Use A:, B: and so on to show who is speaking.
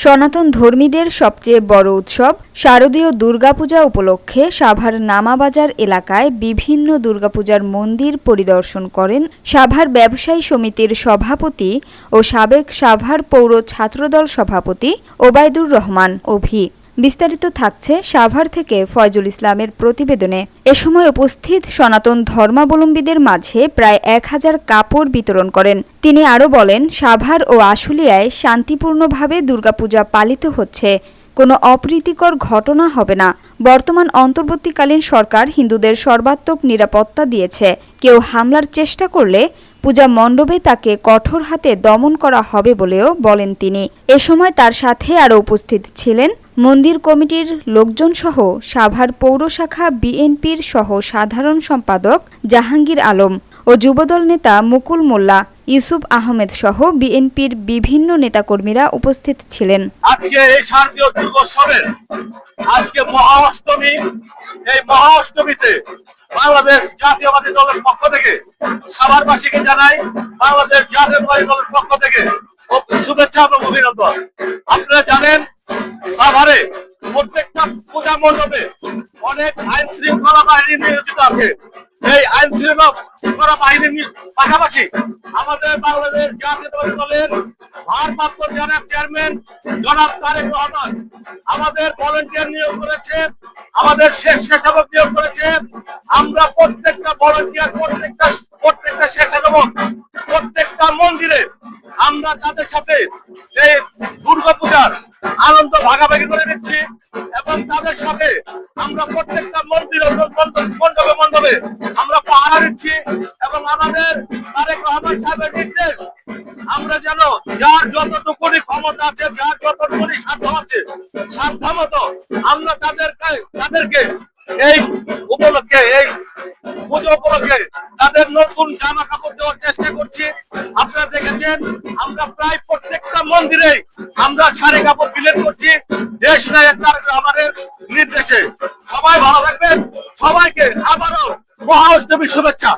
A: সনাতন ধর্মীদের সবচেয়ে বড় উৎসব শারদীয় দুর্গাপূজা উপলক্ষে সাভার নামাবাজার এলাকায় বিভিন্ন দুর্গাপূজার মন্দির পরিদর্শন করেন সাভার ব্যবসায়ী সমিতির সভাপতি ও সাবেক সাভার পৌর ছাত্রদল সভাপতি ওবায়দুর রহমান অভি। বিস্তারিত থাকছে সাভার থেকে ফয়জুল ইসলামের প্রতিবেদনে। এ সময় উপস্থিত সনাতন ধর্মাবলম্বীদের মাঝে প্রায় এক হাজার কাপড় বিতরণ করেন। তিনি আরও বলেন, সাভার ও আশুলিয়ায় শান্তিপূর্ণভাবে দুর্গাপূজা পালিত হচ্ছে। কোনো অপ্রীতিকর ঘটনা হবে না। বর্তমান অন্তর্বর্তীকালীন সরকার হিন্দুদের সর্বাত্মক নিরাপত্তা দিয়েছে। কেউ হামলার চেষ্টা করলে পূজা মণ্ডপে তাকে কঠোর হাতে দমন করা হবে বলেও বলেন তিনি। এ সময় তার সাথে আরও উপস্থিত ছিলেন মন্দির কমিটির লোকজন সহ সাভার পৌর শাখা বিএনপির সহ সাধারণ সম্পাদক জাহাঙ্গীর আলম ও যুবদল নেতা মুকুল মোল্লা, ইউসুফ আহমেদ সহ বিএনপির বিভিন্ন নেতাকর্মীরা উপস্থিত ছিলেন।
B: আজকে এই শারদীয় দুর্গোৎসবের আজকে মহা অষ্টমী এই মহা অষ্টমীতে বাংলাদেশ জাতীয়বাদী দলের পক্ষ থেকে সাভারবাসীকে জানাই বাংলাদেশ জাতীয়বাদী দলের পক্ষ থেকে শুভেচ্ছা এবং অভিনন্দন। আপনারা জানেন, সাভারে প্রত্যেকটা পূজা মণ্ডপে অনেক আইন শৃঙ্খলা বাহিনী নিয়োজিত আছে। এই আইন শৃঙ্খলা বাহিনীর পাশাপাশি আমাদের বাংলাদেশ জাতীয়তাবাদী দলের ভারপ্রাপ্ত জনাব চেয়ারম্যান জনাব তারেক রহমান আমাদের ভলেন্টিয়ার নিয়োগ করেছে আমাদের স্বেচ্ছাসেবক নিয়োগ করেছে। আমরা প্রত্যেকটা ভলেন্টিয়ার প্রত্যেকটা প্রত্যেকটা স্বেচ্ছাসেবক প্রত্যেকটা মন্দিরে আমরা তাদের সাথে এই দুর্গা পূজার আনন্দ ভাগাভাগি করে নিচ্ছি এবং তাদের সাথে আমরা প্রত্যেকটা মন্দির মণ্ডপে মণ্ডপে আমরা পাহারা দিচ্ছি এবং আমাদের তারেক রহমান সাহেবের নির্দেশ আমরা যেন যার যতটুকুনি ক্ষমতা আছে, যার যতটুকুনি সাধ্য আছে সাধ্য মতো আমরা তাদের তাদেরকে এই উপলক্ষে, এই পুজো উপলক্ষে তাদের নতুন জামা কাপড় দেওয়ার চেষ্টা করছি। আপনারা দেখেছেন, আমরা প্রায় প্রত্যেকটা মন্দিরে আমরা শাড়ি কাপড় বিলেন করছি। দেশ নায়ক তারেক রহমানের নির্দেশে। সবাই ভালো থাকবেন। সবাইকে আবারও মহা অষ্টমীর শুভেচ্ছা।